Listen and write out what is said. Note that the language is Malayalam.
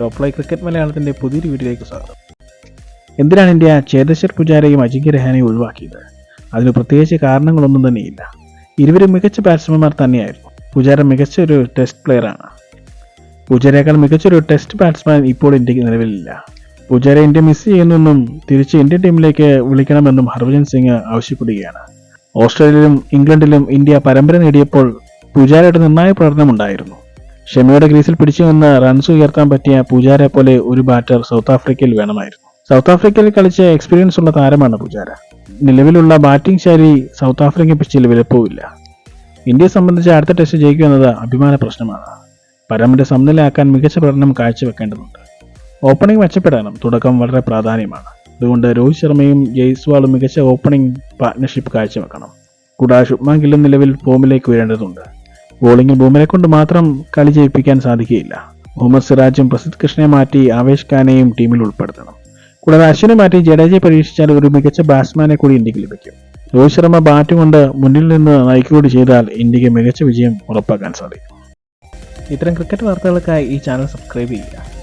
ടോപ്പ് ക്രിക്കറ്റ് മലയാളത്തിന്റെ പുതിയൊരു വീഡിയോയിലേക്ക് സ്വാഗതം. എന്തിനാണ് ഇന്ത്യ ചേതേശ്വർ പുജാരയും അജിങ്ക്യ രഹാനെയും ഒഴിവാക്കിയത്? അതിന് പ്രത്യേകിച്ച് കാരണങ്ങളൊന്നും തന്നെയില്ല. ഇരുവരും മികച്ച ബാറ്റ്സ്മാൻമാർ തന്നെയായിരുന്നു. പുജാര മികച്ച ഒരു ടെസ്റ്റ് പ്ലെയറാണ് പൂജാരയേക്കാൾ മികച്ചൊരു ടെസ്റ്റ് ബാറ്റ്സ്മാൻ ഇപ്പോൾ ഇന്ത്യയ്ക്ക് നിലവിലില്ല. പൂജാര ഇന്ത്യ മിസ് ചെയ്യുന്നെന്നും തിരിച്ച് ഇന്ത്യൻ ടീമിലേക്ക് വിളിക്കണമെന്നും ഹർഭജൻ സിംഗ് ആവശ്യപ്പെടുകയാണ്. ഓസ്ട്രേലിയയിലും ഇംഗ്ലണ്ടിലും ഇന്ത്യ പരമ്പര നേടിയപ്പോൾ പൂജാരയുടെ നിർണായക പ്രകടനമുണ്ടായിരുന്നു ഷമിയുടെ ക്രീസിൽ പിടിച്ചു നിന്ന് റൺസ് ഉയർത്താൻ പറ്റിയ പൂജാരെ പോലെ ഒരു ബാറ്റർ സൗത്ത് ആഫ്രിക്കയിൽ വേണമായിരുന്നു. സൗത്ത് ആഫ്രിക്കയിൽ കളിച്ച എക്സ്പീരിയൻസ് ഉള്ള താരമാണ് പൂജാര. നിലവിലുള്ള ബാറ്റിംഗ് ശൈലി സൗത്ത് ആഫ്രിക്കൻ പിച്ചിൽ വിലപ്പോവില്ല. ഇന്ത്യയെ സംബന്ധിച്ച് അടുത്ത ടെസ്റ്റ് ജയിക്കുക എന്നത് അഭിമാന പ്രശ്നമാണ്. പരമ്പര സമനിലയാക്കാൻ മികച്ച പ്രകടനം കാഴ്ചവെക്കേണ്ടതുണ്ട്. ഓപ്പണിംഗ് മെച്ചപ്പെടാനും തുടക്കം വളരെ പ്രാധാന്യമാണ്. അതുകൊണ്ട് രോഹിത് ശർമ്മയും ജയ്സ്വാളും മികച്ച ഓപ്പണിംഗ് പാർട്ട്ണർഷിപ്പ് കാഴ്ചവെക്കണം. കൂടാതെ ശുഭ്മാൻ നിലവിൽ ഫോമിലേക്ക് ഉയരേണ്ടതുണ്ട്. ബോളിംഗിൽ ബൂമിനെ കൊണ്ട് മാത്രം കളി ജയിപ്പിക്കാൻ സാധിക്കുകയില്ല. മുഹമ്മദ് സിറാജും പ്രസിദ്ധ് കൃഷ്ണയെ മാറ്റി ആവേശ് ഖാനെയും ടീമിൽ ഉൾപ്പെടുത്തണം. കൂടാതെ അശ്വിനെ മാറ്റി ജഡേജയെ പരീക്ഷിച്ചാൽ ഒരു മികച്ച ബാറ്റ്സ്മാനെ കൂടി ഇന്ത്യയ്ക്ക് ലഭിക്കും. രോഹിത് ശർമ്മ ബാറ്റ് കൊണ്ട് മുന്നിൽ നിന്ന് നയിക്കുകൂടി ചെയ്താൽ ഇന്ത്യയ്ക്ക് മികച്ച വിജയം ഉറപ്പാക്കാൻ സാധിക്കും. ഇത്തരം ക്രിക്കറ്റ് വാർത്തകൾക്കായി ഈ ചാനൽ സബ്സ്ക്രൈബ് ചെയ്യുക.